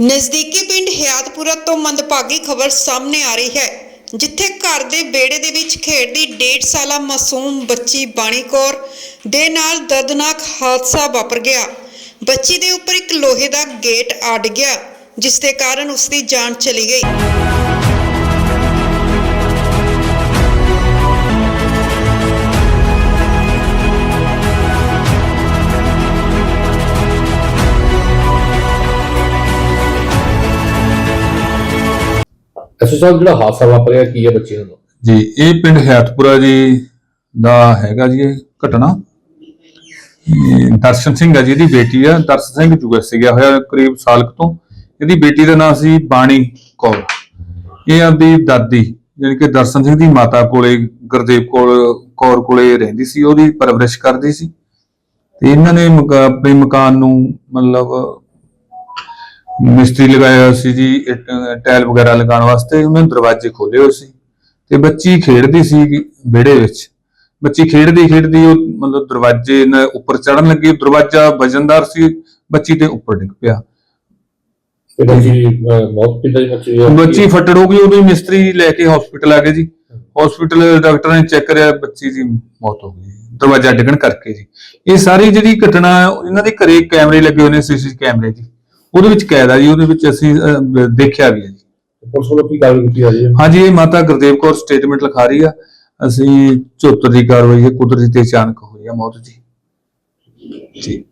ਨਜ਼ਦੀਕੀ ਪਿੰਡ ਹਿਆਤਪੁਰਾ ਤੋਂ ਮੰਦਭਾਗੀ ਖਬਰ ਸਾਹਮਣੇ ਆ ਰਹੀ ਹੈ, ਜਿੱਥੇ ਘਰ ਦੇ ਵਿਹੜੇ ਦੇ ਵਿੱਚ ਖੇਡਦੀ 1.5 ਸਾਲਾ ਮਾਸੂਮ ਬੱਚੀ ਬਾਣੀ ਕੌਰ ਦੇ ਨਾਲ ਦਰਦਨਾਕ ਹਾਦਸਾ ਵਾਪਰ ਗਿਆ। ਬੱਚੀ ਦੇ ਉੱਪਰ ਇੱਕ ਲੋਹੇ ਦਾ ਗੇਟ ਅੜ ਗਿਆ, ਜਿਸ ਦੇ ਕਾਰਨ ਉਸ ਦੀ ਜਾਨ ਚਲੀ ਗਈ। ਐਸਓ ਸਾਹਿਬ, ਜਿਹੜਾ ਹਾਦਸਾ ਵਾਪਰਿਆ, ਕੀ ਹੈ ਬੱਚੇ ਨੂੰ? ਜੀ, ਇਹ ਪਿੰਡ ਹਯਾਤਪੁਰਾ ਜੀ ਦਾ ਹੈਗਾ ਜੀ ਇਹ ਘਟਨਾ। ਦਰਸ਼ਨ ਸਿੰਘ ਹੈ ਜੀ, ਇਹਦੀ ਬੇਟੀ ਆ ਦਰਸ਼ਨ ਸਿੰਘ ਯੂਐਸਏ ਗਿਆ ਹੋਇਆ ਕਰੀਬ ਸਾਲ ਕੁ ਤੋਂ। ਇਹਦੀ ਬੇਟੀ ਦਾ ਨਾਮ ਸੀ ਬਾਣੀ ਕੌਰ। ਇਹ ਆਪਦੀ ਦਾਦੀ, ਜਾਣੀ ਕਿ ਦਰਸ਼ਨ ਸਿੰਘ ਦੀ ਮਾਤਾ ਕੋਲੇ, ਗੁਰਦੇਵ ਕੋਲ, ਕੌਰ ਕੋਲੇ ਰਹਿੰਦੀ ਸੀ। ਉਹਦੀ ਪਰਵਰਿਸ਼ ਕਰਦੀ ਸੀ। ਤੇ ਇਹਨਾਂ ਨੇ ਮਕਾ- ਆਪਣੇ ਮਕਾਨ ਨੂੰ ਮਤਲਬ ਮਿਸਤਰੀ ਲਗਾਇਆ ਹੋਇਆ ਸੀ ਜੀ ਟਾਇਲ ਵਗੈਰਾ ਲਗਾਉਣ ਵਾਸਤੇ ਉਹਨਾਂ ਨੇ ਦਰਵਾਜ਼ੇ ਖੋਲੇ ਹੋਏ ਸੀ ਤੇ ਬੱਚੀ ਖੇਡਦੀ ਸੀ ਵਿਹੜੇ ਵਿੱਚ। ਬੱਚੀ ਖੇਡਦੀ ਖੇਡਦੀ ਉਹ ਮਤਲਬ ਦਰਵਾਜ਼ੇ ਨਾਲ ਉੱਪਰ ਚੜਨ ਲੱਗੀ ਦਰਵਾਜ਼ਾ ਵਜਨਦਾਰ ਸੀ ਬੱਚੀ ਤੇ ਉੱਪਰ ਡਿੱਗ ਪਿਆ। ਤੇ ਬੱਚੀ ਮੌਤ ਦੀ ਬੱਚੀ ਹੋਈ? ਬੱਚੀ ਫੱਟੜ ਹੋ ਗਈ ਉਹਨੂੰ ਮਿਸਤਰੀ ਲੈ ਕੇ ਹਸਪੀਟਲ ਆ ਗਏ ਜੀ। ਹਸਪੀਟਲ ਡਾਕਟਰ ਨੇ ਚੈੱਕ ਕਰਿਆ ਬੱਚੀ ਦੀ ਮੌਤ ਹੋ ਗਈ। ਦਰਵਾਜ਼ਾ ਡਿੱਗਣ ਕਰਕੇ ਜੀ। ਇਹ ਸਾਰੀ ਜਿਹੜੀ ਘਟਨਾ ਇਹਨਾਂ ਦੇ ਘਰੇ ਕੈਮਰੇ ਲੱਗੇ ਹੋਏ ਨੇ ਸੀਸੀ ਕੈਮਰੇ ਜੀ। ਉਹਦੇ ਵਿੱਚ ਕੈਦ ਆ ਜੀ ਉਹਦੇ ਵਿੱਚ ਅਸੀਂ ਅਹ, ਦੇਖਿਆ ਵੀ ਹੈ ਜੀ। ਪੁਲਿਸ ਵੱਲੋਂ ਕੀ ਕਾਰਵਾਈ ਕੀਤੀ ਜਾ ਰਹੀ ਹੈ? ਹਾਂਜੀ ਇਹ ਮਾਤਾ ਗੁਰਦੇਵ ਕੌਰ ਸਟੇਟਮੈਂਟ ਲਿਖਾ ਰਹੀ ਆ। ਅਸੀਂ 74 ਦੀ ਕਾਰਵਾਈ ਹੈ ਕੁਦਰਤੀ ਤੇ ਅਚਾਨਕ ਹੋਈ ਆ ਮੌਤ ਜੀ। ਜੀ।